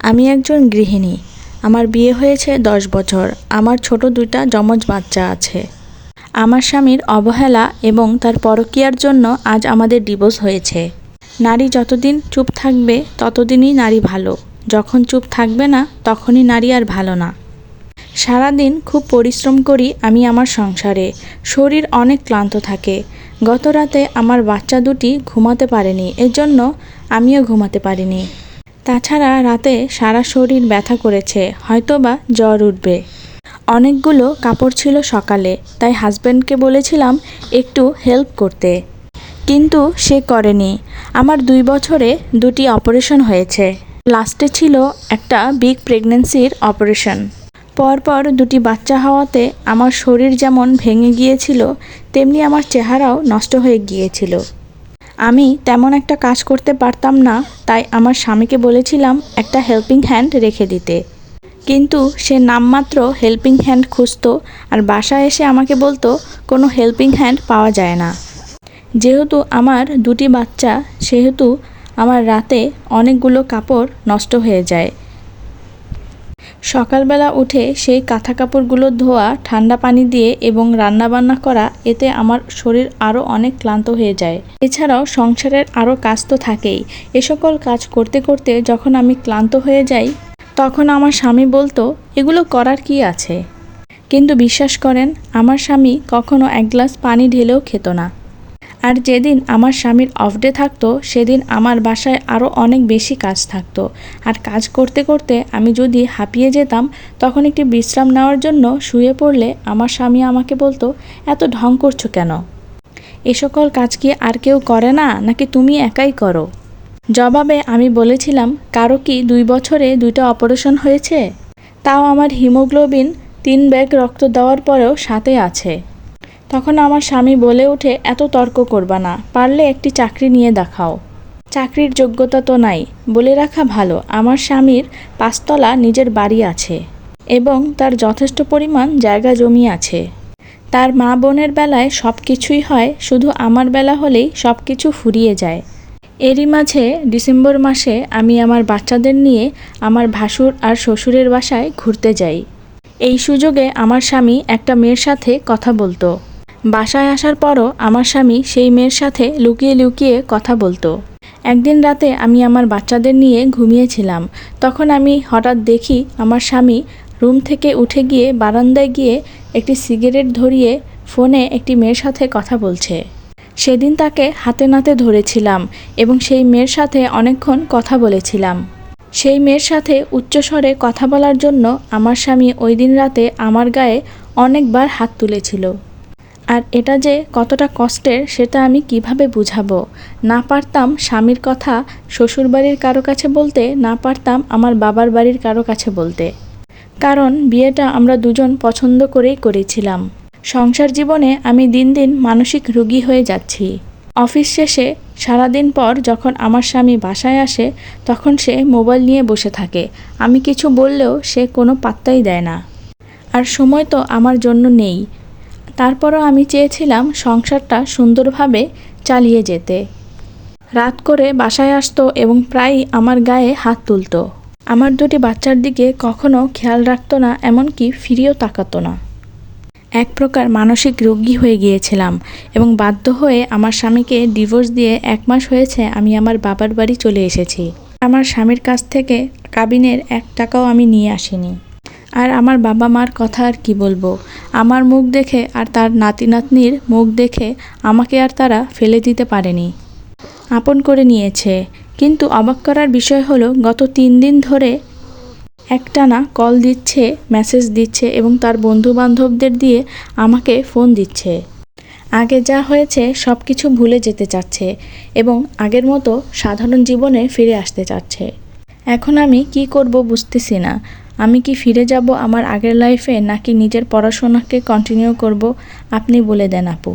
আমি একজন গৃহিণী। আমার বিয়ে হয়েছে দশ বছর। আমার ছোট দুইটা যমজ বাচ্চা আছে। আমার স্বামীর অবহেলা এবং তার পরকীয়ার জন্য আজ আমাদের ডিভোর্স হয়েছে। নারী যতদিন চুপ থাকবে, ততদিনই নারী ভালো। যখন চুপ থাকবে না, তখনই নারী আর ভালো না। সারাদিন খুব পরিশ্রম করি আমি আমার সংসারে। শরীর অনেক ক্লান্ত থাকে। গত রাতে আমার বাচ্চা দুটি ঘুমাতে পারেনি। এর জন্য আমিও ঘুমাতে পারিনি। তাছাড়া রাতে সারা শরীর ব্যথা করেছে, হয়তোবা জ্বর উঠবে। অনেকগুলো কাপড় ছিল সকালে, তাই হাজব্যান্ডকে বলেছিলাম একটু হেল্প করতে। কিন্তু সে করেনি। আমার দুই বছরে দুটি অপারেশন হয়েছে। লাস্টে ছিল একটা বিগ প্রেগনেন্সির অপারেশন। পরপর দুটি বাচ্চা হওয়াতে আমার শরীর যেমন ভেঙে গিয়েছিল, তেমনি আমার চেহারাও নষ্ট হয়ে গিয়েছিল। আমি তেমন একটা কাজ করতে পারতাম না, তাই আমার স্বামীকে বলেছিলাম একটা হেল্পিং হ্যান্ড রেখে দিতে। কিন্তু সে নামমাত্র হেল্পিং হ্যান্ড খুঁজত আর বাসায় এসে আমাকে বলতো, কোনো হেল্পিং হ্যান্ড পাওয়া যায় না। যেহেতু আমার দুটি বাচ্চা, সেহেতু আমার রাতে অনেকগুলো কাপড় নষ্ট হয়ে যায়। সকালবেলা উঠে সেই কাঁথা কাপড়গুলো ধোয়া, ঠান্ডা পানি দিয়ে এবং রান্নাবান্না করা, এতে আমার শরীর আরও অনেক ক্লান্ত হয়ে যায়। এছাড়াও সংসারের আরও কাজ তো থাকেই। এ সকল কাজ করতে করতে যখন আমি ক্লান্ত হয়ে যাই, তখন আমার স্বামী বলতো, এগুলো করার কি আছে? কিন্তু বিশ্বাস করেন, আমার স্বামী কখনো এক গ্লাস পানি ঢেলেও খেত না। আর যেদিন আমার স্বামীর অফ ডে থাকতো, সেদিন আমার বাসায় আরও অনেক বেশি কাজ থাকতো। আর কাজ করতে করতে আমি যদি হাঁপিয়ে যেতাম, তখন একটি বিশ্রাম নেওয়ার জন্য শুয়ে পড়লে আমার স্বামী আমাকে বলতো, এত ঢং করছ কেন? এ সকল কাজ কি আর কেউ করে না, নাকি তুমি একাই করো? জবাবে আমি বলেছিলাম, কারও কি দুই বছরে দুইটা অপারেশন হয়েছে? তাও আমার হিমোগ্লোবিন তিন ব্যাগ রক্ত দেওয়ার পরেও সাথে আছে। তখন আমার স্বামী বলে ওঠে, এত তর্ক করবা না, পারলে একটি চাকরি নিয়ে দেখাও। চাকরির যোগ্যতা তো নাই, বলে রাখা ভালো। আমার স্বামীর পাঁচতলা নিজের বাড়ি আছে এবং তার যথেষ্ট পরিমাণ জায়গা জমি আছে। তার মা বোনের বেলায় সব কিছুই হয়, শুধু আমার বেলা হলেই সব কিছু ফুরিয়ে যায়। এরই মাঝে ডিসেম্বর মাসে আমি আমার বাচ্চাদের নিয়ে আমার ভাসুর আর শ্বশুরের বাসায় ঘুরতে যাই। এই সুযোগে আমার স্বামী একটা মেয়ের সাথে কথা বলতো। বাসায় আসার পরও আমার স্বামী সেই মেয়ের সাথে লুকিয়ে লুকিয়ে কথা বলতো। একদিন রাতে আমি আমার বাচ্চাদের নিয়ে ঘুমিয়েছিলাম। তখন আমি হঠাৎ দেখি আমার স্বামী রুম থেকে উঠে গিয়ে বারান্দায় গিয়ে একটি সিগারেট ধরিয়ে ফোনে একটি মেয়ের সাথে কথা বলছে। সেদিন তাকে হাতে নাতে ধরেছিলাম এবং সেই মেয়ের সাথে অনেকক্ষণ কথা বলেছিলাম। সেই মেয়ের সাথে উচ্চস্বরে কথা বলার জন্য আমার স্বামী ওই দিন রাতে আমার গায়ে অনেকবার হাত তুলেছিল। আর এটা যে কতটা কষ্টের, সেটা আমি কীভাবে বুঝাবো? না পারতাম স্বামীর কথা শ্বশুরবাড়ির কারও কাছে বলতে, না পারতাম আমার বাবার বাড়ির কারও কাছে বলতে। কারণ বিয়েটা আমরা দুজন পছন্দ করেই করেছিলাম। সংসার জীবনে আমি দিন দিন মানসিক রুগী হয়ে যাচ্ছি। অফিস শেষে সারাদিন পর যখন আমার স্বামী বাসায় আসে, তখন সে মোবাইল নিয়ে বসে থাকে। আমি কিছু বললেও সে কোনো পাত্তাই দেয় না। আর সময় তো আমার জন্য নেই। তারপরও আমি চেয়েছিলাম সংসারটা সুন্দরভাবে চালিয়ে যেতে। রাত করে বাসায় আসতো এবং প্রায়ই আমার গায়ে হাত তুলতো। আমার দুটি বাচ্চার দিকে কখনো খেয়াল রাখতো না, এমনকি ফিরিয়েও তাকাতো না। এক প্রকার মানসিক রোগী হয়ে গিয়েছিলাম এবং বাধ্য হয়ে আমার স্বামীকে ডিভোর্স দিয়ে এক মাস হয়েছে আমি আমার বাবার বাড়ি চলে এসেছি। আমার স্বামীর কাছ থেকে কাবিনের এক টাকাও আমি নিয়ে আসিনি। আর আমার বাবা মার কথা আর কি বলব? আমার মুখ দেখে আর তার নাতি নাতনির মুখ দেখে আমাকে আর তারা ফেলে দিতে পারেনি। আপন করে নিয়েছে। কিন্তু অবাক করার বিষয় হলো, গত তিন দিন ধরে একটানা কল দিচ্ছে, মেসেজ দিচ্ছে এবং তার বন্ধু বান্ধবদের দিয়ে আমাকে ফোন দিচ্ছে। আগে যা হয়েছে সব কিছু ভুলে যেতে চাচ্ছে এবং আগের মতো সাধারণ জীবনে ফিরে আসতে চাচ্ছে। এখন আমি কি করব বুঝতেছি না। আমি কি ফিরে যাব আমার আগের লাইফে নাকি নিজের পড়াশোনাকে কন্টিনিউ করব? আপনি বলে দেন আপু।